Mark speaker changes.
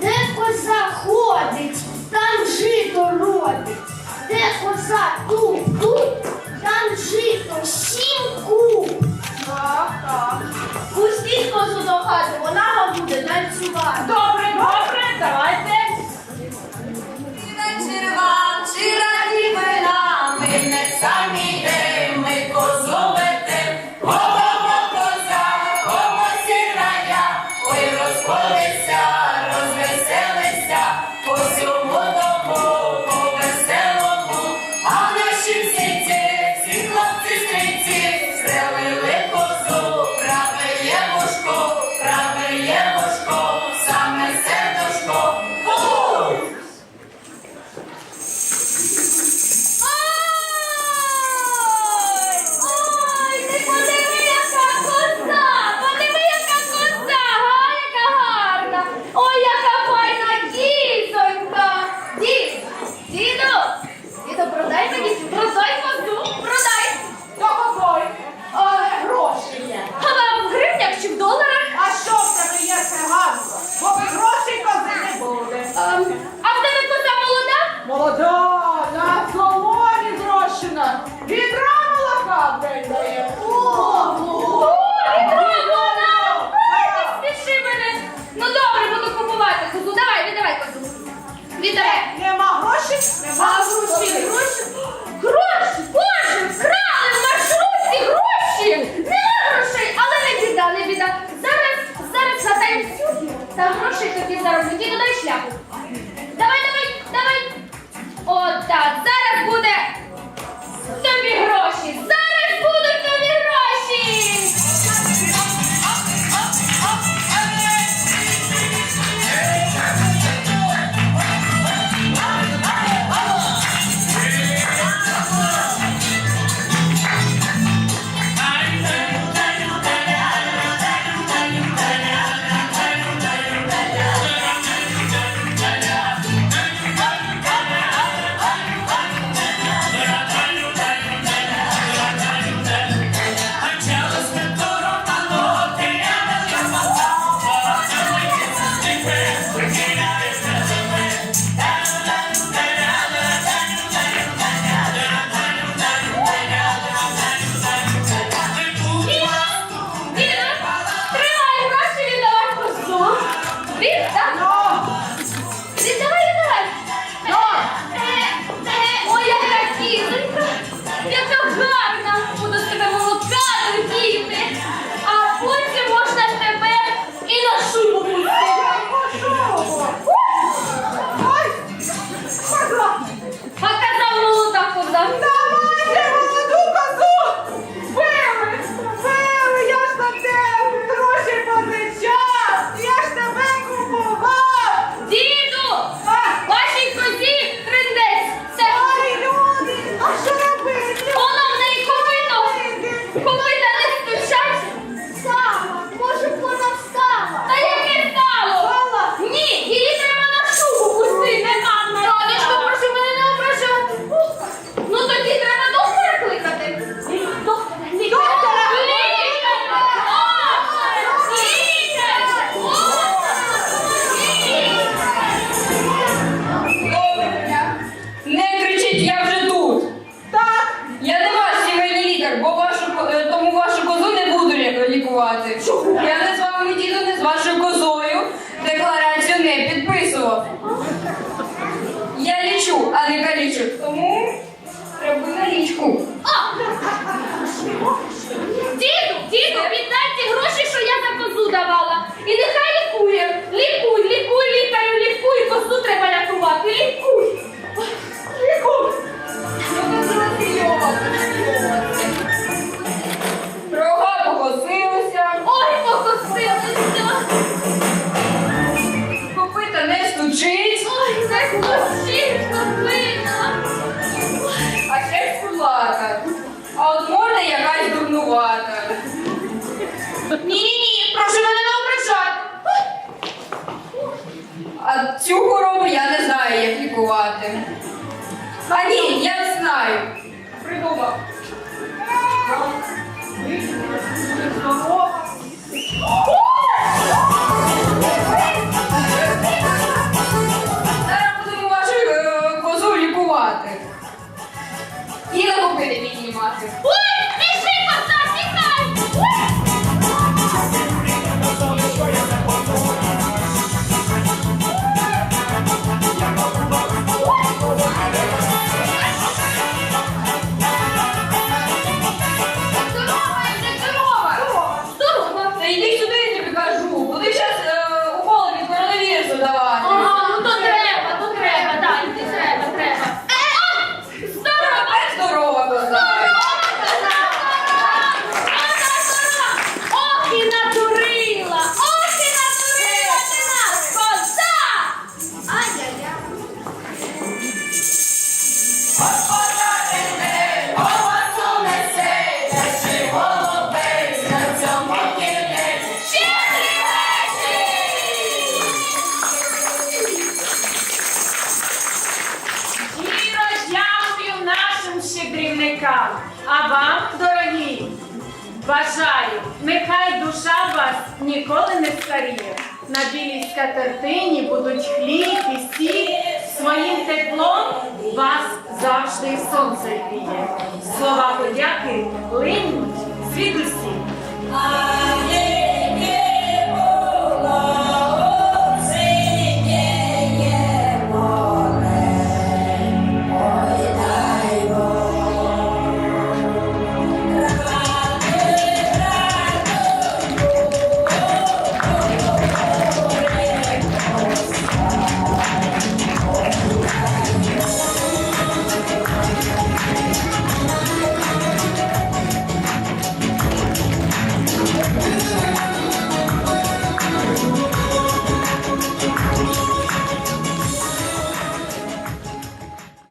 Speaker 1: Де коза ходить, там жито робить, де коза тут-тут, там жито сімку. Так, так. Пустіть козу до хати, вона вам буде танцювати.
Speaker 2: 锅子煮的 співати. А ні, я знаю.
Speaker 3: Придумав.
Speaker 2: Зараз будемо вашу е, козу лікувати. І на не піднімати.
Speaker 3: Щедрівникам. А вам, дорогі, бажаю, нехай душа вас ніколи не старіє. На білій скатертині будуть хліб і сіль, своїм теплом вас завжди сонце гріє. Слова подяки линуть звідусіль.